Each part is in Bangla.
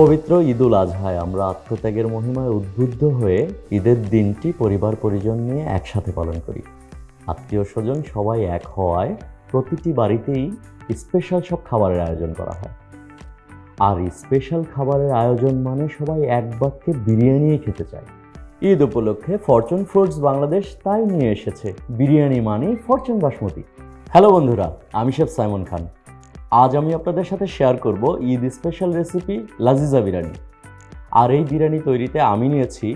পবিত্র ঈদুল আজহায়। আমরা আত্মত্যাগের মহিমায় উদ্বুদ্ধ হয়ে ঈদের দিনটি পরিবার পরিজন নিয়ে একসাথে পালন করি। আত্মীয় স্বজন সবাই এক হওয়ায় প্রতিটি বাড়িতেই স্পেশাল সব খাবারের আয়োজন করা হয়। আর স্পেশাল খাবারের আয়োজন মানে সবাই এক বাক্যে বিরিয়ানি খেতে চায়। ঈদ উপলক্ষে ফরচুন ফুডস বাংলাদেশ তাই নিয়ে এসেছে। বিরিয়ানি মানে ফরচুন বাসমতি হ্যালো বন্ধুরা, আমি শেফ সাইমন খান আজ আমি আপনাদের সাথে শেয়ার করব ঈদ স্পেশাল রেসিপি লাজিজা বিরিয়ানি। আর এই বিরিয়ানি তৈরিতে আমি নিয়েছি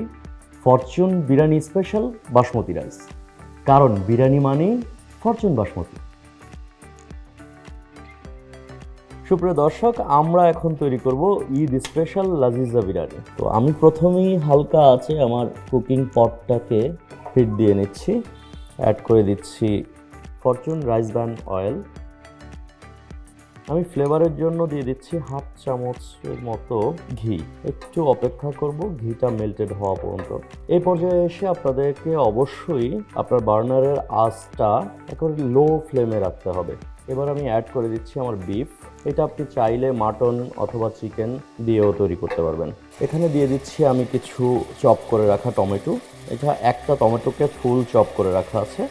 Fortune biryani special basmati rice কারণ বিরিয়ানি মানেই ফরচুন বাসমতি। সুপ্রিয় দর্শক, আমরা এখন তৈরি করব ঈদ স্পেশাল লাজিজা বিরিয়ানি। তো আমি প্রথমেই হালকা আছে আমার কুকিং পটটাকে হিট দিয়ে নিচ্ছি। অ্যাড করে দিচ্ছি ফরচুন রাইস ব্যান্ড অয়েল আমি ফ্লেভারের জন্য দিয়ে দিচ্ছি হাফ চামচের মতো ঘি। একটু অপেক্ষা করব, ঘিটা মেল্টেড হওয়া পর্যন্ত। এই পর্যায়ে এসে আপনাদেরকে অবশ্যই আপনার বার্নারের আঁচটা একেবারে লো ফ্লেমে রাখতে হবে। এবার আমি অ্যাড করে দিচ্ছি আমার বিফ এটা আপনি চাইলে মাটন অথবা চিকেন দিয়েও তৈরি করতে পারবেন। এখানে দিয়ে দিচ্ছি আমি কিছু চপ করে রাখা টমেটো। এটা একটা টমেটোকে ফুল চপ করে রাখা আছে।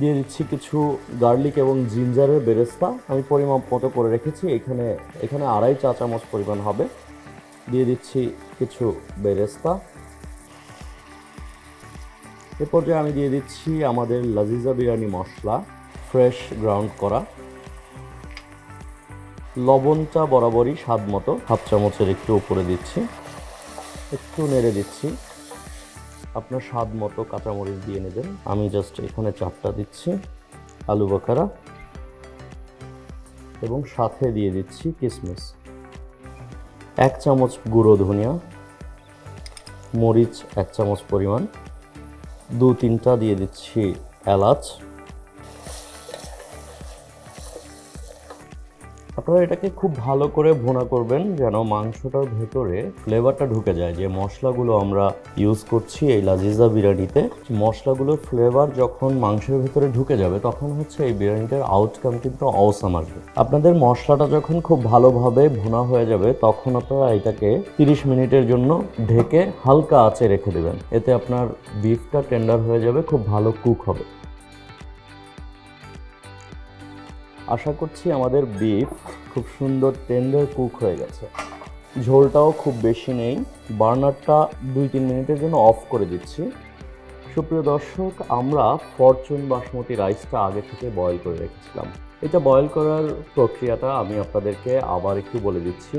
দিয়ে দিচ্ছি কিছু গার্লিক এবং জিঞ্জারের বেরেস্তা। আমি পরিমাপ মতো করে রেখেছি, এখানে এখানে আড়াই চা চামচ পরিমাণ হবে। দিয়ে দিচ্ছি কিছু বেরেস্তা। এ পর্যায়ে আমি দিয়ে দিচ্ছি আমাদের লাজিজা বিরিয়ানি মশলা, ফ্রেশ গ্রাউন্ড করা। লবণটা বরাবরই স্বাদ মতো হাফ চামচের একটু উপরে দিচ্ছি। একটু নেড়ে দিচ্ছি। আপনার স্বাদ মতো কাঁচামরিচ দিয়ে নেবেন। আমি জাস্ট এখানে চারটা দিচ্ছি আলু বাখারা এবং সাথে দিয়ে দিচ্ছি কিশমিশ এক চামচ গুঁড়ো ধনিয়া, মরিচ এক চামচ পরিমাণ দু তিনটা দিয়ে দিচ্ছি এলাচ আপনারা এটাকে খুব ভালো করে ভোনা করবেন যেন মাংসটার ভেতরে ফ্লেভারটা ঢুকে যায়। যে মশলাগুলো আমরা ইউজ করছি এই লাজিজা বিরিয়ানিতে, মশলাগুলোর ফ্লেভার যখন মাংসের ভেতরে ঢুকে যাবে, তখন হচ্ছে এই বিরিয়ানিটার আউটকাম কিন্তু অওসাম আসবে। আপনাদের মশলাটা যখন খুব ভালোভাবে ভুনা হয়ে যাবে, তখন আপনারা এটাকে তিরিশ মিনিটের জন্য ঢেকে হালকা আঁচে রেখে দেবেন। এতে আপনার বিফটা টেন্ডার হয়ে যাবে, খুব ভালো কুক হবে। আশা করছি আমাদের বিফ খুব সুন্দর টেন্ডার কুক হয়ে গেছে। ঝোলটাও খুব বেশি নেই, বার্নারটা দুই তিন মিনিটের জন্য অফ করে দিচ্ছি। সুপ্রিয় দর্শক, আমরা ফরচুন বাসমতি রাইসটা আগে থেকে বয়েল করে রেখেছিলাম। এটা বয়েল করার প্রক্রিয়াটা আমি আপনাদেরকে আবার একটু বলে দিচ্ছি।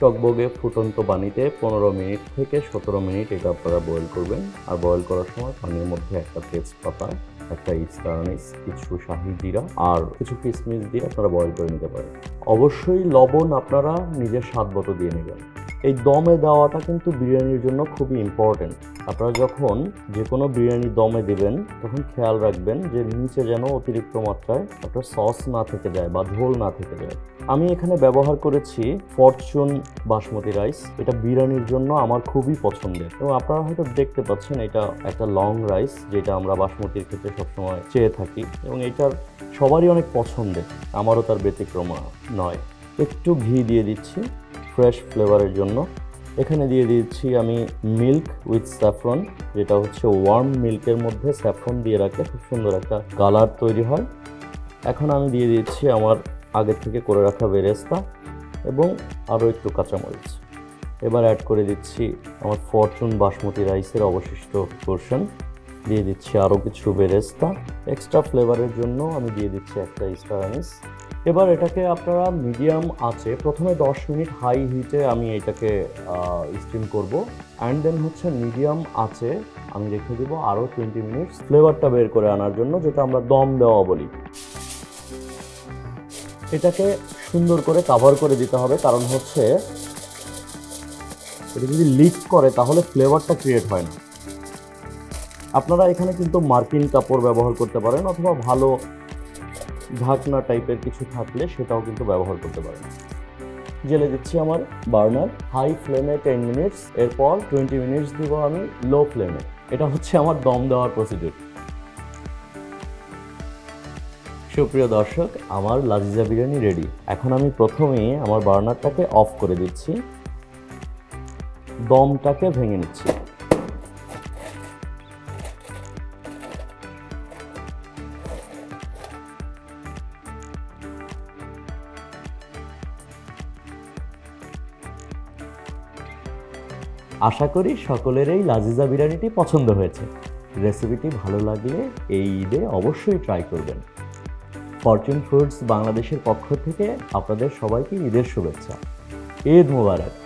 টকবগে ফুটন্ত পানিতে পনেরো মিনিট থেকে সতেরো মিনিট এটা আপনারা বয়েল করবেন। আর বয়েল করার সময় পানির মধ্যে একটা তেজপাতা, একটা ইস্টারনিস, কিছু শাহি জিরা আর কিছু কিসমিস দিয়ে আপনারা বয়েল করে নিতে পারেন। অবশ্যই লবণ আপনারা নিজের স্বাদ মতো দিয়ে নেবেন। এই দমে দেওয়াটা কিন্তু বিরিয়ানির জন্য খুবই ইম্পর্টেন্ট আপনারা যখন যে কোনো বিরিয়ানি দমে দেবেন, তখন খেয়াল রাখবেন যে নিচে যেন অতিরিক্ত মাত্রায় আপনার সস না থেকে যায় বা ঝোল না থেকে যায়। আমি এখানে ব্যবহার করেছি ফরচুন বাসমতি রাইস এটা বিরিয়ানির জন্য আমার খুবই পছন্দের। এবং আপনারা হয়তো দেখতে পাচ্ছেন এটা একটা লং রাইস যেটা আমরা বাসমতির ক্ষেত্রে সবসময় চেয়ে থাকি। এবং এটার সবারই অনেক পছন্দের, আমারও তার ব্যতিক্রম নয়। একটু ঘি দিয়ে দিচ্ছি। ফ্রেশ ফ্লেভারের জন্য। এখানে দিয়ে দিচ্ছি আমি মিল্ক উইথ স্যাফরন, যেটা হচ্ছে ওয়ার্ম মিল্কের মধ্যে স্যাফরন দিয়ে রাখলে খুব সুন্দর একটা কালার তৈরি হয়। এখন আমি দিয়ে দিচ্ছি আমার আগের থেকে করে রাখা বেরেস্তা এবং আরও একটু কাঁচামরিচ। এবার অ্যাড করে দিচ্ছি আমার ফরচুন বাসমতি রাইসের অবশিষ্ট পোর্শন দিয়ে দিচ্ছি আরও কিছু বেরেস্তা। এক্সট্রা ফ্লেভারের জন্য আমি দিয়ে দিচ্ছি একটা স্টার আনিস এবার এটাকে আপনারা মিডিয়াম আছে, প্রথমে 10 মিনিট হাই হিটে আমি এটাকে স্টিম করব অ্যান্ড দেন হচ্ছে মিডিয়াম আছে, আমি রেখে দেবো আরও টোয়েন্টি মিনিটস ফ্লেভারটা বের করে আনার জন্য, যেটা আমরা দম দেওয়া বলি। এটাকে সুন্দর করে কাভার করে দিতে হবে, কারণ হচ্ছে এটা যদি লিক করে, তাহলে ফ্লেভারটা ক্রিয়েট হয় না। আপনারা এখানে কিন্তু মার্কিন কাপড় ব্যবহার করতে পারেন, অথবা ভালো ঢাকনা টাইপের কিছু থাকলে সেটাও কিন্তু ব্যবহার করতে পারেন। জেলে দিচ্ছি আমার বার্নার। হাই ফ্লেমে টেন মিনিটস এরপর টোয়েন্টি মিনিটস দিব আমি লো ফ্লেমে এটা হচ্ছে আমার দম দেওয়ার প্রসিডিউর সুপ্রিয় দর্শক, আমার লাজিজা বিরিয়ানি রেডি এখন আমি প্রথমেই আমার বার্নারটাকে অফ করে দিচ্ছি। দমটাকে ভেঙে নিচ্ছি। আশা করি সকলের এই লাজিজা বিরিয়ানিটি পছন্দ হয়েছে। রেসিপিটি ভালো লাগলে এই ঈদে অবশ্যই ট্রাই করবেন। ফরচুন ফুডস বাংলাদেশের পক্ষ থেকে আপনাদের সবাইকে ঈদের শুভেচ্ছা। ঈদ মুবারক।